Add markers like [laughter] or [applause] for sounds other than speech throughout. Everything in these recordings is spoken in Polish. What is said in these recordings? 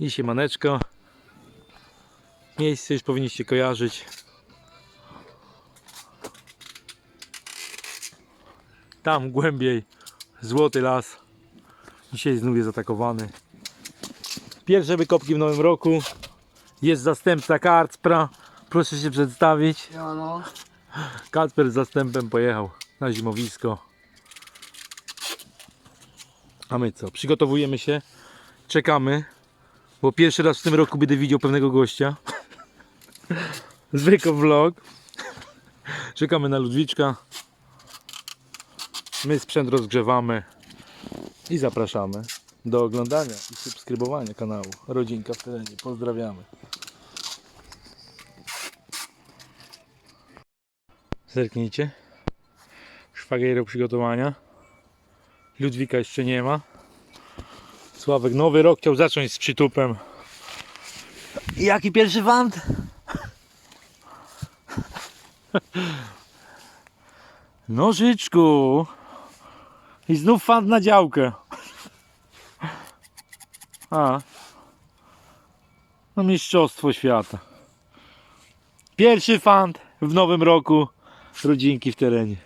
I siemaneczko. Miejsce już powinniście kojarzyć. Tam głębiej złoty las. Dzisiaj znów jest atakowany. Pierwsze wykopki w nowym roku. Jest zastępca Karcpra. Proszę się przedstawić. Ja no. Kacper z zastępem pojechał na zimowisko. A my co? Przygotowujemy się, czekamy, bo pierwszy raz w tym roku będę widział pewnego gościa. Zwykły vlog. Czekamy na Ludwiczka. My sprzęt rozgrzewamy i zapraszamy do oglądania i subskrybowania kanału Rodzinka w terenie. Pozdrawiamy. Zerknijcie. Szwagiero przygotowania. Ludwika jeszcze nie ma. Sławek nowy rok chciał zacząć z przytupem. Jaki pierwszy wand? Nożyczku. I znów fant na działkę. A. No mistrzostwo świata. Pierwszy fant w nowym roku rodzinki w terenie.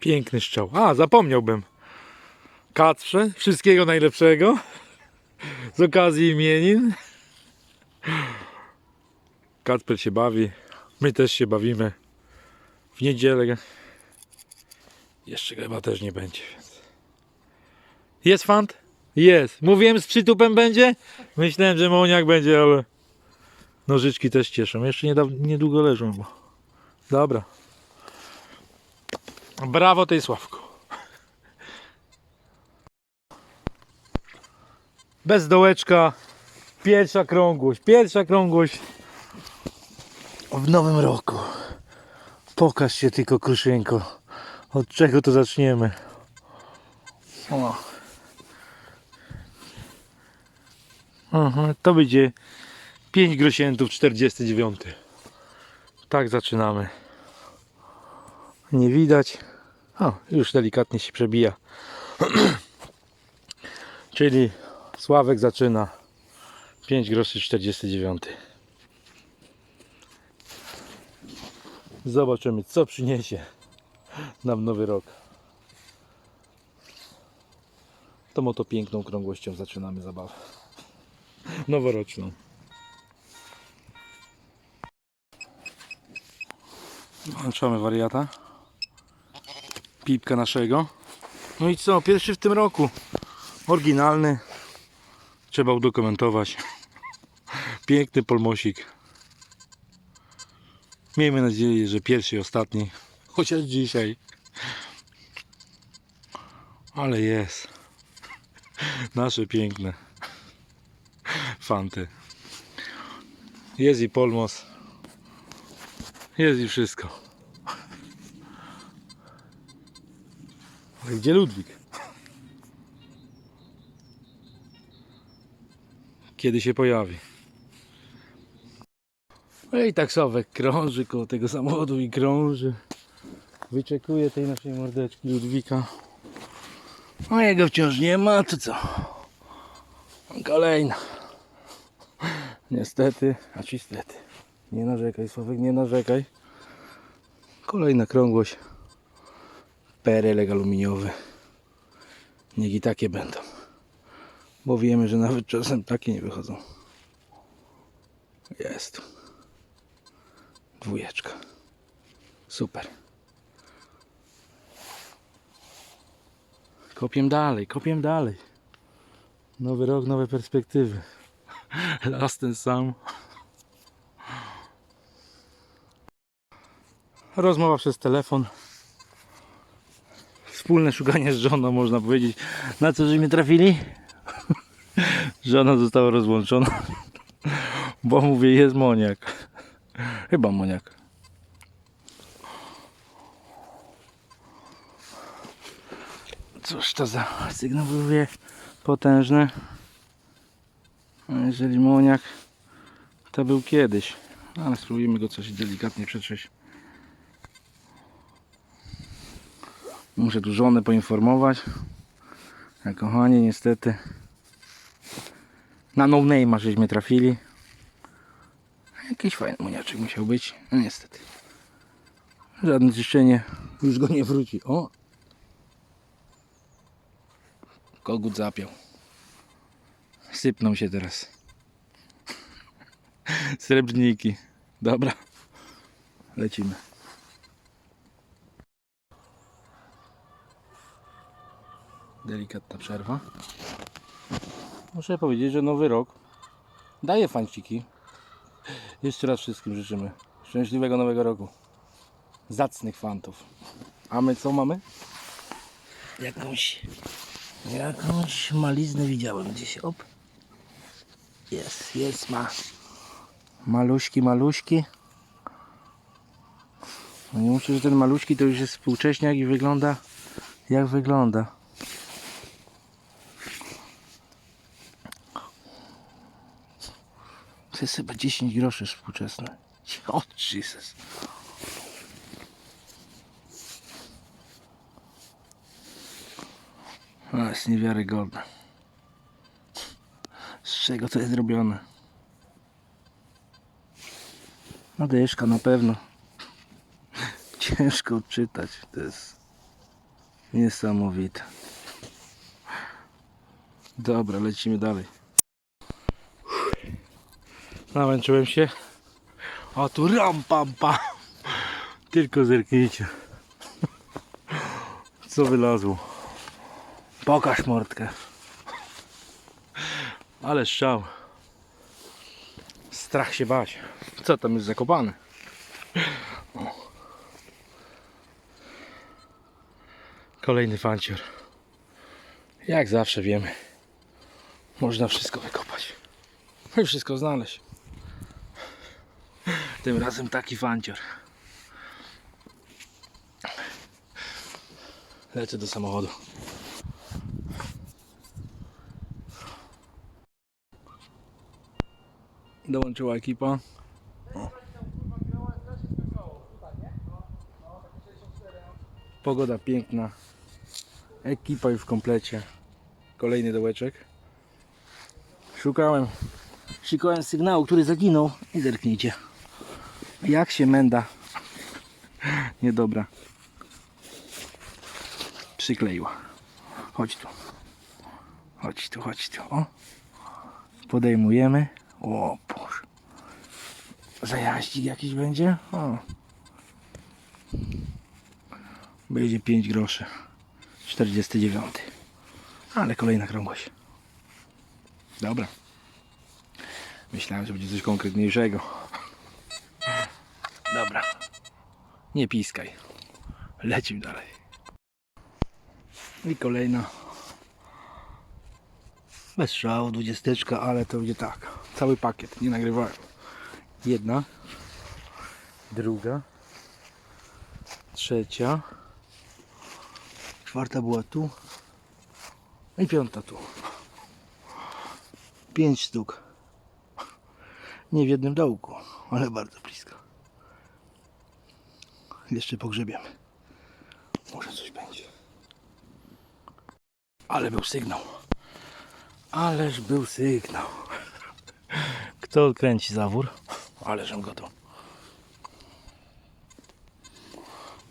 Piękny strzał. A, zapomniałbym. Kacprze, wszystkiego najlepszego. Z okazji imienin. Kacper się bawi. My też się bawimy. W niedzielę. Jeszcze chyba też nie będzie. Więc. Jest fant? Jest. Mówiłem z przytupem będzie? Myślałem, że moniak będzie, ale nożyczki też cieszą. Jeszcze niedawno, niedługo leżą. Bo... Dobra. Brawo tej Sławku. Bez dołeczka. Pierwsza krągłość. Pierwsza krągłość w nowym roku. Pokaż się tylko Kruszyńko. Od czego to zaczniemy? O. Aha, to będzie 5 grosiętów 49. Tak zaczynamy. Nie widać. O, już delikatnie się przebija. [clears throat] Czyli Sławek zaczyna 5 groszy 49. Zobaczymy co przyniesie nam nowy rok. Tą oto piękną krągłością zaczynamy zabawę. Noworoczną. Włączamy wariata. Pipka naszego. No i co? Pierwszy w tym roku. Oryginalny. Trzeba udokumentować. Piękny polmosik. Miejmy nadzieję, że pierwszy i ostatni. Chociaż dzisiaj. Ale jest. Nasze piękne fanty. Jest i polmos. Jest i wszystko. Ale gdzie Ludwik? Kiedy się pojawi? No i taksowek krąży koło tego samochodu i krąży. Wyczekuje tej naszej mordeczki Ludwika. A jego wciąż nie ma, to co? Kolejna. Niestety, a ci stety. Nie narzekaj, Sławek, nie narzekaj. Kolejna krągłość. Perelek aluminiowy. Niech i takie będą. Bo wiemy, że nawet czasem takie nie wychodzą. Jest. Dwójeczka. Super. Kopiem dalej, kopiem dalej. Nowy rok, nowe perspektywy. [laughs] Las ten sam. Rozmowa przez telefon. Wspólne szukanie z żoną, można powiedzieć. Na co żeśmy trafili? Żona została rozłączona. Bo mówię, jest moniak. Chyba moniak. Cóż to za sygnał byłby potężny. Jeżeli moniak, to był kiedyś. Ale spróbujemy go coś delikatnie przetrzeć. Muszę tu żonę poinformować, A kochani, niestety na no name'a żeśmy trafili. Jakiś fajny muniaczek musiał być. No niestety. Żadne czyszczenie. Już go nie wróci. O! Kogut zapiął. Sypną się teraz. [laughs] Srebrniki. Dobra. Lecimy. Delikatna przerwa. Muszę powiedzieć, że nowy rok daje fanciki. Jeszcze raz wszystkim życzymy szczęśliwego nowego roku. Zacnych fantów. A my co mamy? Jakąś jakąś maliznę widziałem gdzieś. Op. Jest, jest ma. Maluśki, maluśki. No nie muszę, że ten maluśki to już jest współcześniak i wygląda jak wygląda. To jest chyba 10 groszy współczesne. [laughs] O Jesus. O, jest niewiarygodne. Z czego to jest zrobione? No dyszka na pewno. [laughs] Ciężko odczytać. To jest niesamowite. Dobra, lecimy dalej. Namęczyłem się. A tu ram pam pam. Tylko zerknijcie. Co wylazło. Pokaż mordkę. Ale strzał. Strach się bać. Co tam jest zakopane? Kolejny fancior. Jak zawsze wiemy. Można wszystko wykopać. I wszystko znaleźć. Tym razem taki fancior. Lecę do samochodu. Dołączyła ekipa. Pogoda piękna. Ekipa już w komplecie. Kolejny dołeczek. Szukałem. Szukałem sygnału, który zaginął. I zerknijcie. Jak się menda. Niedobra. Przykleiła. Chodź tu. Chodź tu, chodź tu. O. Podejmujemy. O Boże. Zajaździk jakiś będzie? O. Będzie 5 groszy. 49. Ale kolejna krągłość. Dobra. Myślałem, że będzie coś konkretniejszego. Dobra. Nie piskaj. Lecimy dalej. I kolejna. Bez strzału, dwudziesteczka, ale to będzie tak. Cały pakiet, nie nagrywałem. Jedna. Druga. Trzecia. Czwarta była tu. I piąta tu. Pięć sztuk. Nie w jednym dołku, ale bardzo blisko. Jeszcze pogrzebiemy. Może coś będzie. Ale był sygnał. Ależ był sygnał. Kto odkręci zawór? Ależem go tu.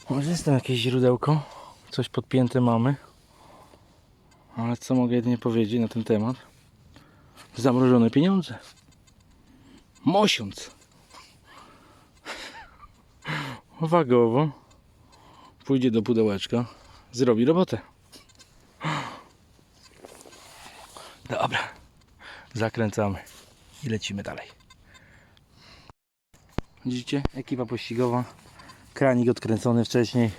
Może jest tam jakieś źródełko? Coś podpięte mamy. Ale co mogę jedynie powiedzieć na ten temat? Zamrożone pieniądze. Mosiąc. Wagowo. Pójdzie do pudełeczka. Zrobi robotę. Dobra. Zakręcamy. I lecimy dalej. Widzicie? Ekipa pościgowa. Kranik odkręcony wcześniej.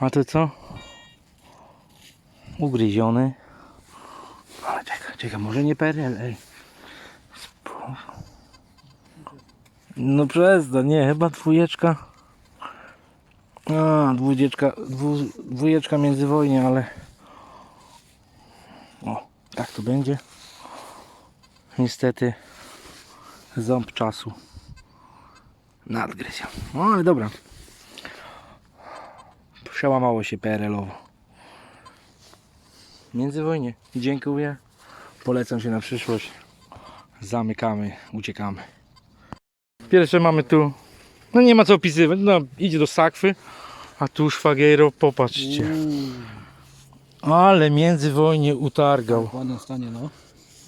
A to co? Ugryziony. Ale czekaj, czekaj, może nie PRL, ej. No przestań, nie, chyba dwójeczka. A, dwójeczka, dwu, dwójeczka międzywojnie, ale... O, tak to będzie. Niestety ząb czasu nadgryzł. No ale dobra. Przełamało się PRL-owo. Międzywojnie. Dziękuję. Polecam się na przyszłość. Zamykamy, uciekamy. Pierwsze mamy tu. No nie ma co opisywać. No idzie do sakwy. A tu szwagiero, popatrzcie. Ale międzywojnie utargał. W ładnym stanie, no.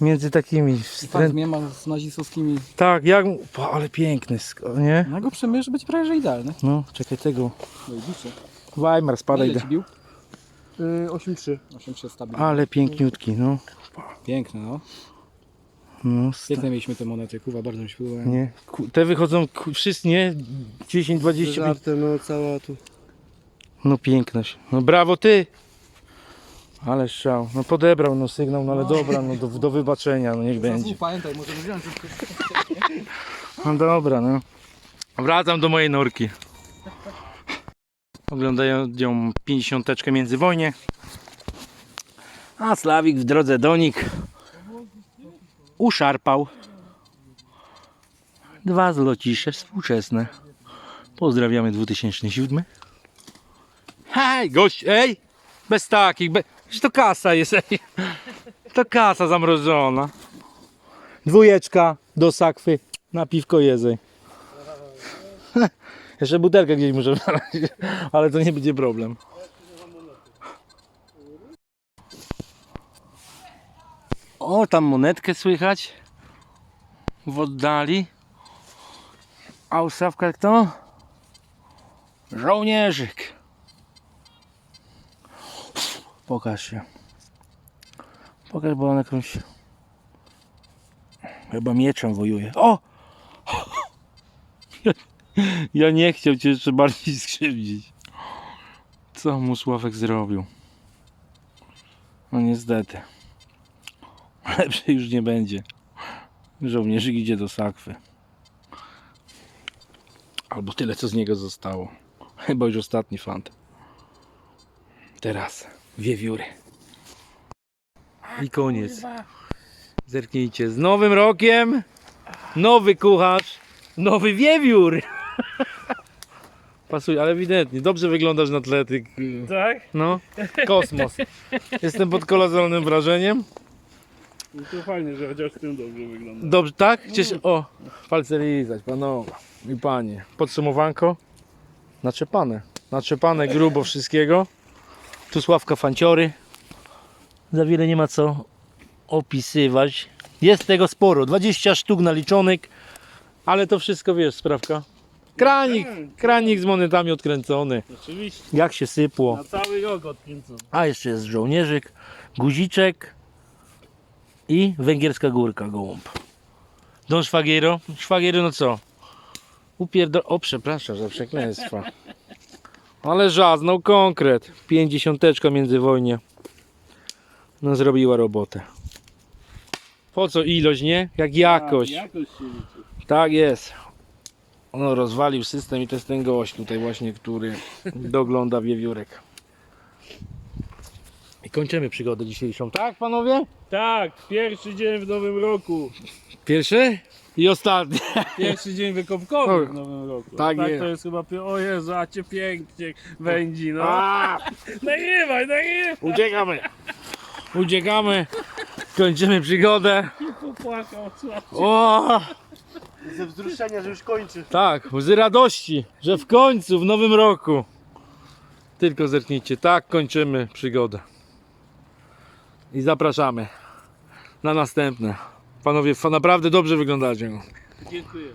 Między takimi I tak wstręt... zmiema z nazistowskimi. Tak, jak... Pa, ale piękny, sk- nie? No go przemierz być prawie że idealny. No, czekaj tego. No i bicie. Weimar, spadaj. Ile ci bił? Yy, 8-3. 8 stabilny. Ale piękniutki, no. Piękne, no. No sta- Piękne mieliśmy te monety, kuwa, bardzo mi się podobają. nie. Ku- Te wychodzą ku- wszyscy, nie? 10, 20. Żartem, no cała tu. No piękność. No brawo ty. Ale strzał. No podebrał no sygnał, no ale dobra, no do, do wybaczenia, no niech będzie. Pamiętaj, możemy wziąć już No dobra, no. Wracam do mojej norki. Oglądają ją 50 międzywojnie. A Slawik w drodze do nich uszarpał dwa zlocisze współczesne. Pozdrawiamy 2007. Hej, gość, ej! Bez takich, be... To kasa jest, ej. To kasa zamrożona. Dwójeczka do sakwy na piwko jedzej. [laughs] Jeszcze butelkę gdzieś muszę znaleźć, ale to nie będzie problem. O, tam monetkę słychać w oddali. A ustawka kto? Żołnierzyk. Pokaż się. Pokaż, bo on jakąś... Chyba mieczem wojuje. O! [laughs] Ja nie chciał cię jeszcze bardziej skrzywdzić. Co mu Sławek zrobił? No niestety. [laughs] Lepsze już nie będzie. Żołnierzyk idzie do sakwy. Albo tyle, co z niego zostało. Chyba już ostatni fant. Teraz wiewióry. I koniec. Zerknijcie. Z nowym rokiem nowy kucharz, nowy wiewiór. [laughs] Pasuje, ale ewidentnie. Dobrze wyglądasz na tle tych... Tak? No, kosmos. Jestem pod kolosalnym wrażeniem. No to fajnie, że chociaż tym dobrze wygląda. Dobrze, tak? Cieszę... O, palce lizać, panowie i panie. Podsumowanko. Naczepane. Naczepane grubo wszystkiego. Tu Sławka Fanciory. Za wiele nie ma co opisywać. Jest tego sporo. 20 sztuk naliczonych. Ale to wszystko wiesz, sprawka. Kranik, kranik z monetami odkręcony. Oczywiście. Jak się sypło. Na cały rok odkręcony. A jeszcze jest żołnierzyk, guziczek i węgierska górka gołąb. Don Szwagiero. Szwagiero no co? Upierdol... O przepraszam za przekleństwa. Ale żaznął konkret. Pięćdziesiąteczka międzywojnie. No zrobiła robotę. Po co ilość, nie? Jak jakość. Tak, jakość. Tak jest. No rozwalił system i to jest ten gość tutaj właśnie, który dogląda wiewiórek. Kończymy przygodę dzisiejszą, tak panowie? Tak, pierwszy dzień w nowym roku. Pierwszy i ostatni. [laughs] Pierwszy dzień wykopkowy w nowym roku. tak tak jest. to jest chyba... pi- O Jezu, a cię pięknie wędzi, no. A, [laughs] Nagrywaj, nagrywaj. uciekamy. [laughs] Uciekamy. Kończymy przygodę. Popłakał, słuchaj. O, Ze wzruszenia, że już kończy. tak, łzy radości, że w końcu, w nowym roku. Tylko zerknijcie, tak kończymy przygodę. I zapraszamy na następne. Panowie, naprawdę dobrze wyglądacie. Dziękuję.